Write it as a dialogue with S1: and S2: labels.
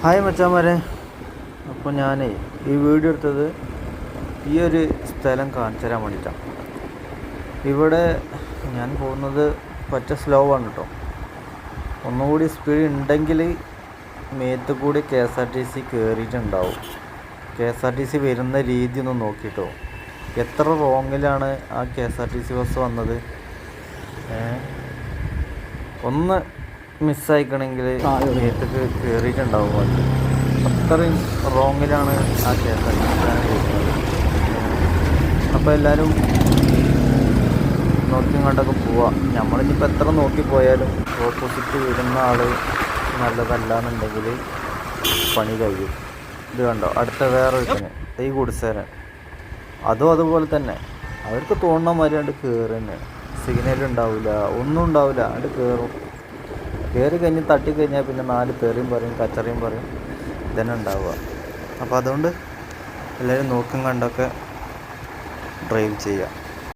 S1: Hi മച്ചാമാരെ. അപ്പോൾ ഞാൻ ഈ വീഡിയോ എടുത്തത് ഈ ഒരു സ്ഥലം കാണിച്ചു തരാൻ വേണ്ടിയിട്ടാണ് ഇവിടെ ഞാൻ പോകുന്നത് പറ്റ സ്ലോ ആണ് കേട്ടോ ഒന്നുകൂടി സ്പീഡ് ഉണ്ടെങ്കിൽ മേത്ത് കൂടി K S R T C കയറിയിട്ടുണ്ടാവും K S R T C വരുന്ന രീതി ഒന്ന് നോക്കിയിട്ടോ എത്ര റോങ്ങിലാണ് ആ K S R T C bus വന്നത്? ഒന്ന് മിസ്സായിക്കണമെങ്കിൽ നേരത്തേക്ക് കയറിയിട്ടുണ്ടാവും വണ്ടി അത്രയും റോങ്ങിലാണ് ആ K S R T C അപ്പോൾ എല്ലാവരും നോക്കി കണ്ടൊക്കെ പോവാം. നമ്മളിനിപ്പോൾ എത്ര നോക്കി പോയാലും ഓപ്പോസിറ്റ് വരുന്ന ആൾ നല്ലതല്ല എന്നുണ്ടെങ്കിൽ പണി കഴിയും. ഇത് കണ്ടോ? അടുത്ത വേറെ തന്നെ ഈ കുടിസേരൻ അതും അതുപോലെ തന്നെ. അവർക്ക് തോന്നുന്ന മാതിരി അങ്ങോട്ട് കയറി തന്നെയാണ് സിഗ്നൽ ഉണ്ടാവില്ല ഒന്നും ഉണ്ടാവില്ല അങ്ങോട്ട് കയറും കയറി കഴിഞ്ഞ് തട്ടി കഴിഞ്ഞാൽ പിന്നെ നാല് പേരെയും പറയും കച്ചറയും പറയും. ഇതന്നെ ഉണ്ടാവുക. അപ്പോൾ അതുകൊണ്ട് എല്ലാവരും നോക്കും കണ്ടൊക്കെ ഡ്രൈവ് ചെയ്യുക.